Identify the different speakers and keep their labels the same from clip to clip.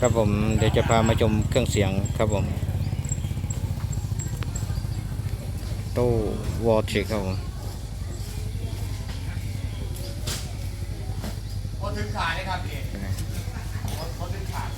Speaker 1: ครับผมเดี๋ยวจะพามาชมเครื่องเสียงครับผมตู้วอลทริกครับผม
Speaker 2: พอถึงขายเลยครับพี่พอถึงขาย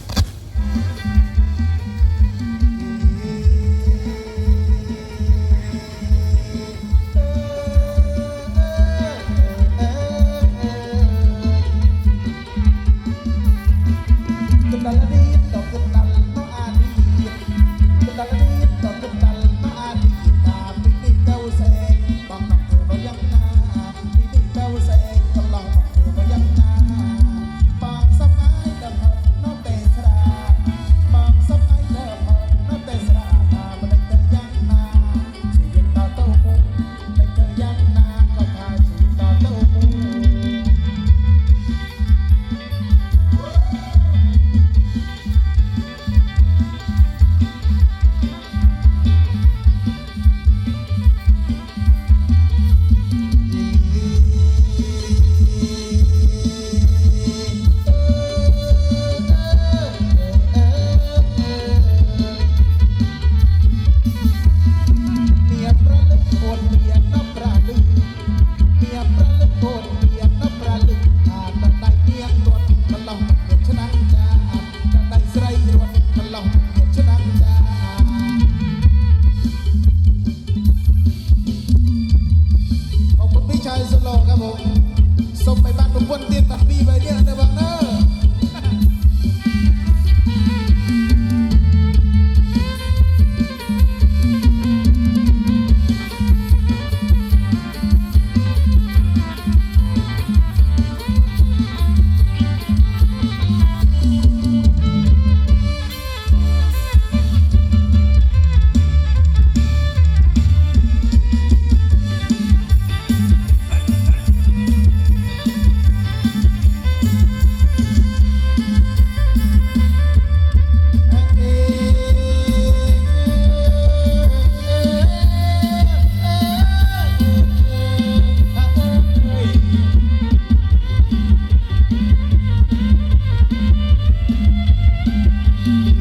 Speaker 3: ส่งไปบ้านทุกคนเตียมตัด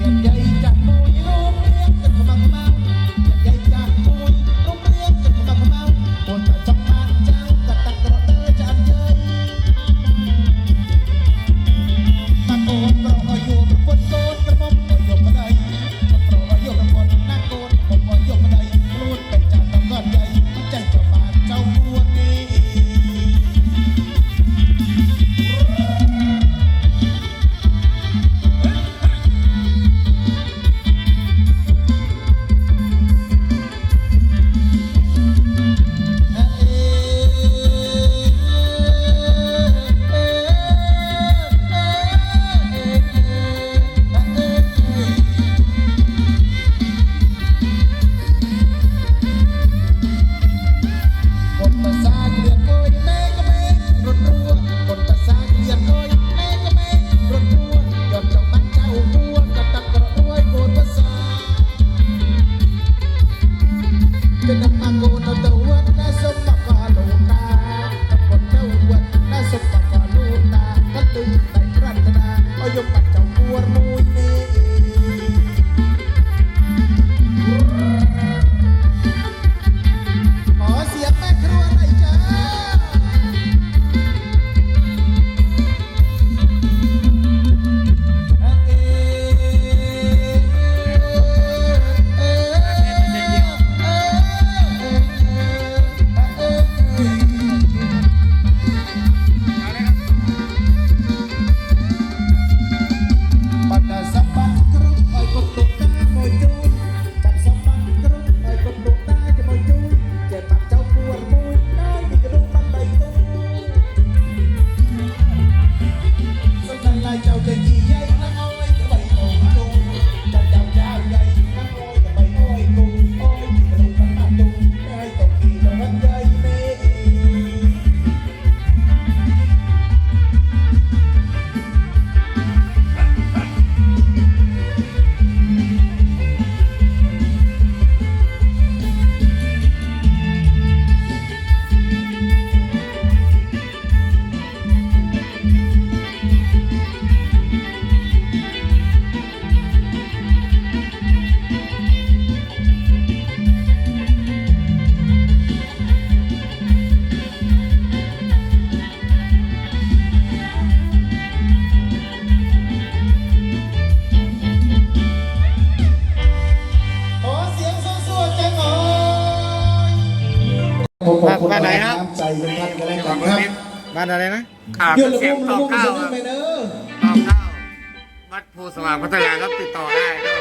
Speaker 2: yeah.
Speaker 1: บ้านอะไรนะ
Speaker 3: ข่าว
Speaker 2: เดือนละ
Speaker 3: เสียง
Speaker 2: มุม
Speaker 3: ต
Speaker 2: ละ
Speaker 3: อบ
Speaker 2: มุม
Speaker 3: ข้าว
Speaker 2: จะได้ไหมเนอะ
Speaker 3: ตอบข้าววัดภูสว่างพัฒนาครับติดต่อได้เนอะ